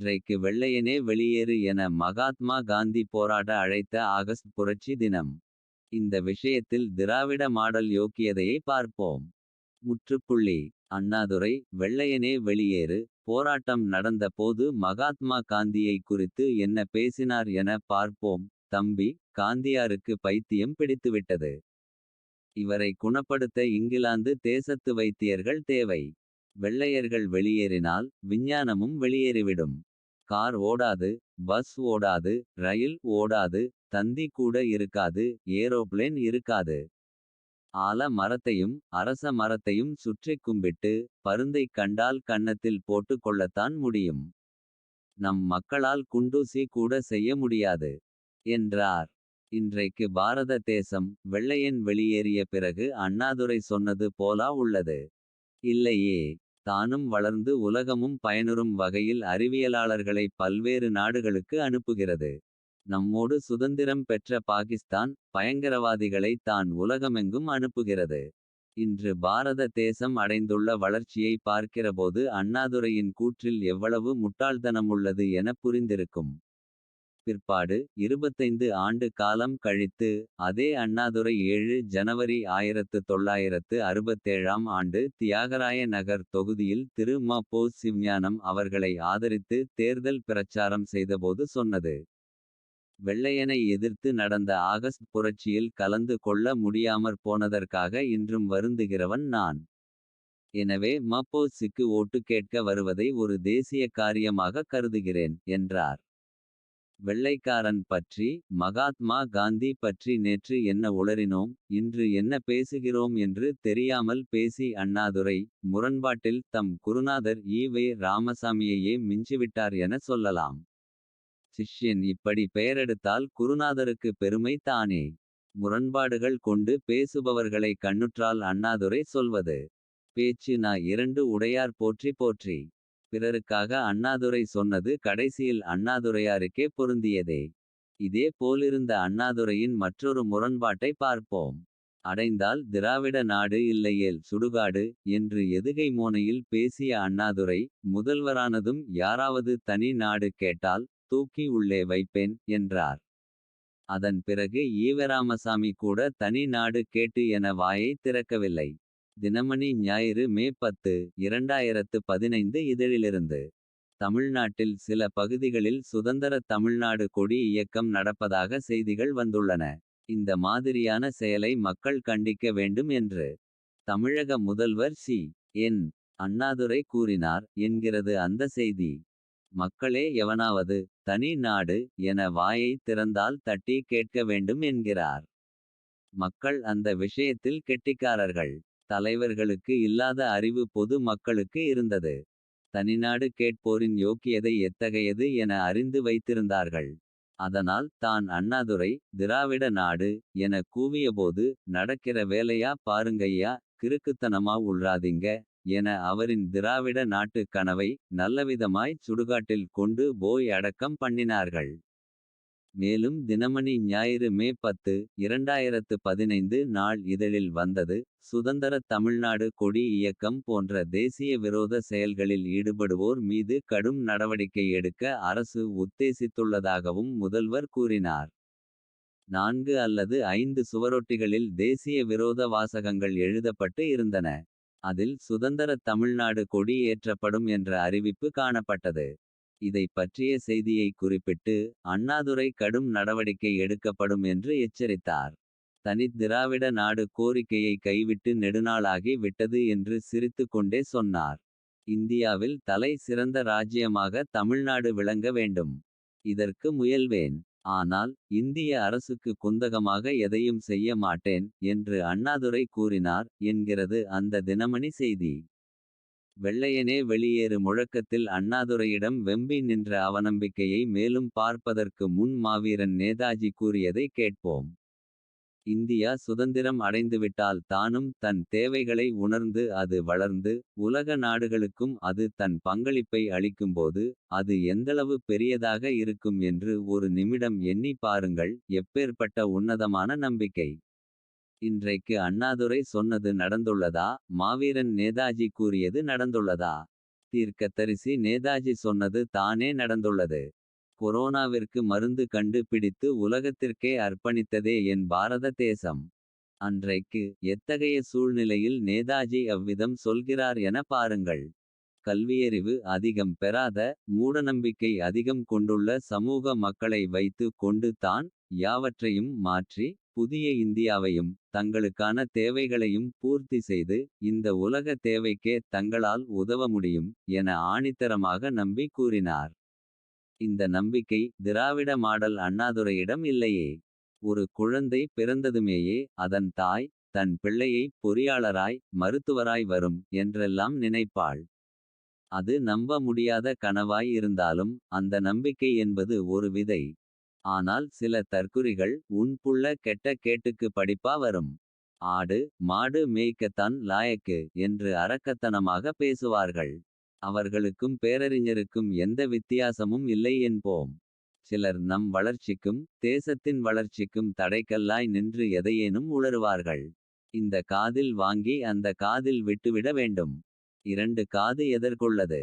இன்றைக்கு வெள்ளையனே வெளியேறு என மகாத்மா காந்தி போராட அழைத்த ஆகஸ்ட் புரட்சி தினம். இந்த விஷயத்தில் திராவிட மாடல் யோக்கியதையை பார்ப்போம். முற்றுப்புள்ளி அண்ணாதுரை வெள்ளையனே வெளியேறு. போராட்டம் நடந்த போது மகாத்மா காந்தியை குறித்து என்ன பேசினார் என பார்ப்போம். தம்பி காந்தியாருக்கு பைத்தியம் பிடித்துவிட்டது. இவரை குணப்படுத்த இங்கிலாந்து தேசத்து வைத்தியர்கள் தேவை. வெள்ளையர்கள் வெளியேறினால் விஞ்ஞானமும் வெளியேறிவிடும். கார் ஓடாது பஸ் ஓடாது ரயில் ஓடாது தந்தி கூட இருக்காது ஏரோப்ளேன் இருக்காது. ஆல மரத்தையும் அரச மரத்தையும் சுற்றி கும்பிட்டு. பருந்தைக் கண்டால் கன்னத்தில் போட்டுக் கொள்ளத்தான் முடியும். நம் மக்களால் குண்டூசி கூட செய்ய முடியாது. என்றார். இன்றைக்கு பாரத தேசம் வெள்ளையன் வெளியேறிய பிறகு அண்ணாதுரை சொன்னது போலா உள்ளது. இல்லையே தானும் வளர்ந்து உலகமும் பயனுறும் வகையில் அறிவியலாளர்களை பல்வேறு நாடுகளுக்கு அனுப்புகிறது. நம்மோடு சுதந்திரம் பெற்ற பாகிஸ்தான் பயங்கரவாதிகளை தான் உலகமெங்கும் அனுப்புகிறது. இன்று பாரத தேசம் அடைந்துள்ள வளர்ச்சியை பார்க்கிறபோது அண்ணாதுரையின் கூற்றில் எவ்வளவு முட்டாள்தனமுள்ளது என புரிந்திருக்கும். பிற்பாடு 25 ஆண்டு காலம் கழித்து அதே அண்ணாதுரை ஏழு ஜனவரி 1967ஆம் ஆண்டு தியாகராய நகர் தொகுதியில் திரு ம போ சிவ்ஞானம் அவர்களை ஆதரித்து தேர்தல் பிரச்சாரம் செய்தபோது சொன்னது. வெள்ளையனை எதிர்த்து நடந்த ஆகஸ்ட் புரட்சியில் கலந்து கொள்ள முடியாமற் போனதற்காக இன்றும் வருந்துகிறவன் நான். எனவே ம ஓட்டு கேட்க வருவதை ஒரு தேசிய காரியமாக கருதுகிறேன் என்றார். வெள்ளைக்காரன் பற்றி மகாத்மா காந்தி பற்றி நேற்று என்ன உளறினோம். இன்று என்ன பேசுகிறோம் என்று தெரியாமல் பேசி அண்ணாதுரை. முரண்பாட்டில் தம் குருநாதர் ஈ வே ராமசாமியையே மிஞ்சிவிட்டார் என சொல்லலாம். சிஷ்யன் இப்படி பெயரெடுத்தால் குருநாதருக்கு பெருமை தானே. முரண்பாடுகள் கொண்டு பேசுபவர்களை கண்ணுற்றால் அண்ணாதுரை சொல்வது. பேச்சு நா இரண்டு உடையார் போற்றி போற்றி. பிறருக்காக அண்ணாதுரை சொன்னது கடைசியில் அண்ணாதுரையாருக்கே பொருந்தியதே. இதே போலிருந்த அண்ணாதுரையின் மற்றொரு முரண்பாட்டை பார்ப்போம். அடைந்தால் திராவிட நாடு இல்லையேல் சுடுகாடு. என்று எதுகை மோனையில் பேசிய அண்ணாதுரை. முதல்வரானதும் யாராவது தனி நாடு கேட்டால். தூக்கி உள்ளே வைப்பேன் என்றார். அதன் பிறகு ஈவராமசாமி கூட தனி நாடு கேட்டு என வாயை திறக்கவில்லை. தினமணி ஞாயிறு மே பத்து 2015 இதழிலிருந்து. தமிழ்நாட்டில் சில பகுதிகளில் சுதந்திர தமிழ்நாடு கொடி இயக்கம் நடப்பதாக செய்திகள் வந்துள்ளன. இந்த மாதிரியான செயலை மக்கள் கண்டிக்க வேண்டும் என்று. தமிழக முதல்வர் சி. என். அண்ணாதுரை கூறினார் என்கிறது அந்த செய்தி. மக்களே எவனாவது தனி நாடு என வாயை திறந்தால் தட்டி கேட்க வேண்டும் என்கிறார். மக்கள் அந்த விஷயத்தில் கெட்டிக்காரர்கள். தலைவர்களுக்கு இல்லாத அறிவு பொது மக்களுக்கு இருந்தது. தனிநாடு கேட்போரின் யோக்கியதை எத்தகையது என அறிந்து வைத்திருந்தார்கள். அதனால் தான் அண்ணாதுரை திராவிட நாடு என கூவியபோது. நடக்கிற வேலையா பாருங்கய்யா கிறுக்குத்தனமா உள்றாதீங்க. என அவரின் திராவிட நாட்டு கனவை நல்லவிதமாய் சுடுகாட்டில் கொண்டு போய் அடக்கம் பண்ணினார்கள். மேலும் தினமணி ஞாயிறு மே பத்து 2015 நாள் இதழில் வந்தது. சுதந்திர தமிழ்நாடு கொடி இயக்கம் போன்ற தேசிய விரோத செயல்களில் ஈடுபடுவோர் மீது கடும் நடவடிக்கை எடுக்க அரசு உத்தேசித்துள்ளதாகவும் முதல்வர் கூறினார். நான்கு அல்லது ஐந்து சுவரொட்டிகளில் தேசிய விரோத வாசகங்கள் எழுதப்பட்டு இருந்தன. அதில் சுதந்திர தமிழ்நாடு கொடி ஏற்றப்படும் என்ற அறிவிப்பு காணப்பட்டது. இதை பற்றிய செய்தியை குறிப்பிட்டு அண்ணாதுரை கடும் நடவடிக்கை எடுக்கப்படும் என்று எச்சரித்தார். தனித் திராவிட நாடு கோரிக்கையை கைவிட்டு நெடுநாளாகி விட்டது என்று சிரித்துக் கொண்டே சொன்னார். இந்தியாவில் தலை சிறந்த ராஜ்யமாக தமிழ்நாடு விளங்க வேண்டும். இதற்கு முயல்வேன். ஆனால் இந்திய அரசுக்கு குந்தகமாக எதையும் செய்ய மாட்டேன். என்று அண்ணாதுரை கூறினார் என்கிறது அந்த தினமணி செய்தி. வெள்ளையனே வெளியேறு முழக்கத்தில் அண்ணாதுரையிடம் வெம்பி நின்ற அவநம்பிக்கையை மேலும் பார்ப்பதற்கு முன் மாவீரன் நேதாஜி கூறியதை கேட்போம். இந்தியா சுதந்திரம் அடைந்துவிட்டால் தானும் தன் தேவைகளை உணர்ந்து அது வளர்ந்து. உலக நாடுகளுக்கும் அது தன் பங்களிப்பை அளிக்கும்போது. அது எந்தளவு பெரியதாக இருக்கும் என்று ஒரு நிமிடம் எண்ணி பாருங்கள். எப்பேற்பட்ட உன்னதமான நம்பிக்கை. இன்றைக்கு அண்ணாதுரை சொன்னது நடந்துள்ளதா. மாவீரன் நேதாஜி கூறியது நடந்துள்ளதா. தீர்க்கத்தரிசி நேதாஜி சொன்னது தானே நடந்துள்ளது. கொரோனாவிற்கு மருந்து கண்டு பிடித்து உலகத்திற்கே அர்ப்பணித்ததே என் பாரத தேசம். அன்றைக்கு எத்தகைய சூழ்நிலையில் நேதாஜி அவ்விதம் சொல்கிறார் என பாருங்கள். கல்வியறிவு அதிகம் பெறாத மூடநம்பிக்கை அதிகம் கொண்டுள்ள சமூக மக்களை வைத்து கொண்டு தான் யாவற்றையும் மாற்றி. புதிய இந்தியாவையும் தங்களுக்கான தேவைகளையும் பூர்த்தி செய்து. இந்த உலக தேவைக்கே தங்களால் உதவ முடியும் என ஆணித்தரமாக நம்பி கூறினார். இந்த நம்பிக்கை திராவிட மாடல் அண்ணாதுரையிடம் இல்லையே. ஒரு குழந்தை பிறந்ததுமேயே அதன் தாய் தன் பிள்ளையை பொறியாளராய் மருத்துவராய் வரும் என்றெல்லாம் நினைப்பாள். அது நம்ப முடியாத கனவாய் இருந்தாலும் அந்த நம்பிக்கை என்பது ஒரு விதை. ஆனால் சில தற்குறிகள் உன் புள்ள கெட்ட கேட்டுக்கு படிப்பா வரும். ஆடு மாடு மேய்க்கத்தான் லாயக்கு என்று அரக்கத்தனமாக பேசுவார்கள். அவர்களுக்கும் பேரறிஞருக்கும் எந்த வித்தியாசமும் இல்லை என்போம். சிலர் நம் வளர்ச்சிக்கும் தேசத்தின் வளர்ச்சிக்கும் தடைக்கல்லாய் நின்று எதையேனும் உளறுவார்கள். இந்த காதில் வாங்கி அந்த காதில் விட்டுவிட வேண்டும். இரண்டு காது எதற்குள்ளது.